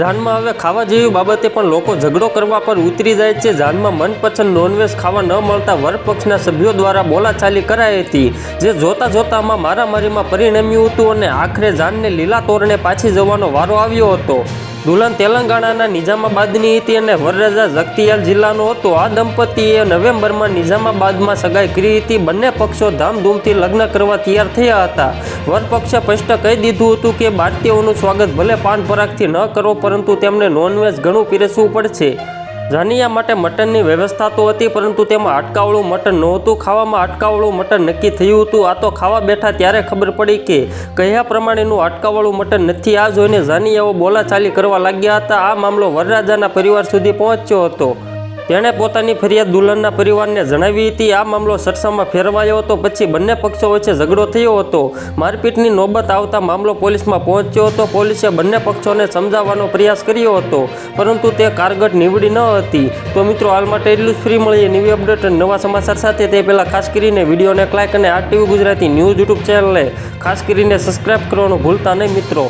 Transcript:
જાનમાં હવે ખાવા જેવી બાબતે પણ લોકો ઝઘડો કરવા પર ઉતરી જાય છે. જાનમાં મનપસંદ નોનવેજ ખાવા ન મળતા વરપક્ષના સભ્યો દ્વારા બોલાચાલી કરાઈ હતી, જે જોતા જોતામાં મારામારીમાં પરિણમ્યું હતું અને આખરે જાનને લીલા તોરણે પાછી જવાનો વારો આવ્યો હતો. દુલ્હન તેલંગાણાના નિઝામાબાદની હતી અને વરરાજા જગતિયાલ જિલ્લાનો હતો. આ દંપતીએ નવેમ્બરમાં નિઝામાબાદમાં સગાઈ કરી હતી. બંને પક્ષો ધામધૂમથી લગ્ન કરવા તૈયાર થયા હતા. વરપક્ષે સ્પષ્ટ કહી દીધું હતું કે ભારતીયોનું સ્વાગત ભલે પાન પરાગથી ન કરો, પરંતુ તેમને નોનવેજ ઘણું પીરસવું પડશે. જાનિયા માટે મટનની વ્યવસ્થા તો હતી, પરંતુ તેમાં અટકાવળું મટન નહોતું. ખાવામાં અટકાવળું મટન નક્કી થયું હતું. આ તો ખાવા બેઠા ત્યારે ખબર પડી કે કયા પ્રમાણેનું અટકાવળું મટન નથી. આ જોઈને જાનિયાઓ બોલાચાલી કરવા લાગ્યા હતા. આ મામલો વરરાજાના પરિવાર સુધી પહોંચ્યો હતો. તેણે પોતાની ફરિયાદ દુલ્હનના પરિવારને જણાવી હતી. આ મામલો ચર્ચામાં ફેરવાયો હતો, પછી બંને પક્ષો વચ્ચે ઝઘડો થયો હતો. મારપીટની નોબત આવતા મામલો પોલીસમાં પહોંચ્યો હતો. પોલીસે બંને પક્ષોને સમજાવવાનો પ્રયાસ કર્યો હતો, પરંતુ તે કારગર નીવડી ન હતી. તો મિત્રો, હાલ માટે એટલું જ. ફ્રી મળીએ નવી અપડેટ અને નવા સમાચાર સાથે. તે પહેલાં ખાસ કરીને વિડીયોને લાઇક અને આ ટીવી ગુજરાતી ન્યૂઝ યુટ્યુબ ચેનલને ખાસ કરીને સબસ્ક્રાઇબ કરવાનું ભૂલતા નહીં મિત્રો.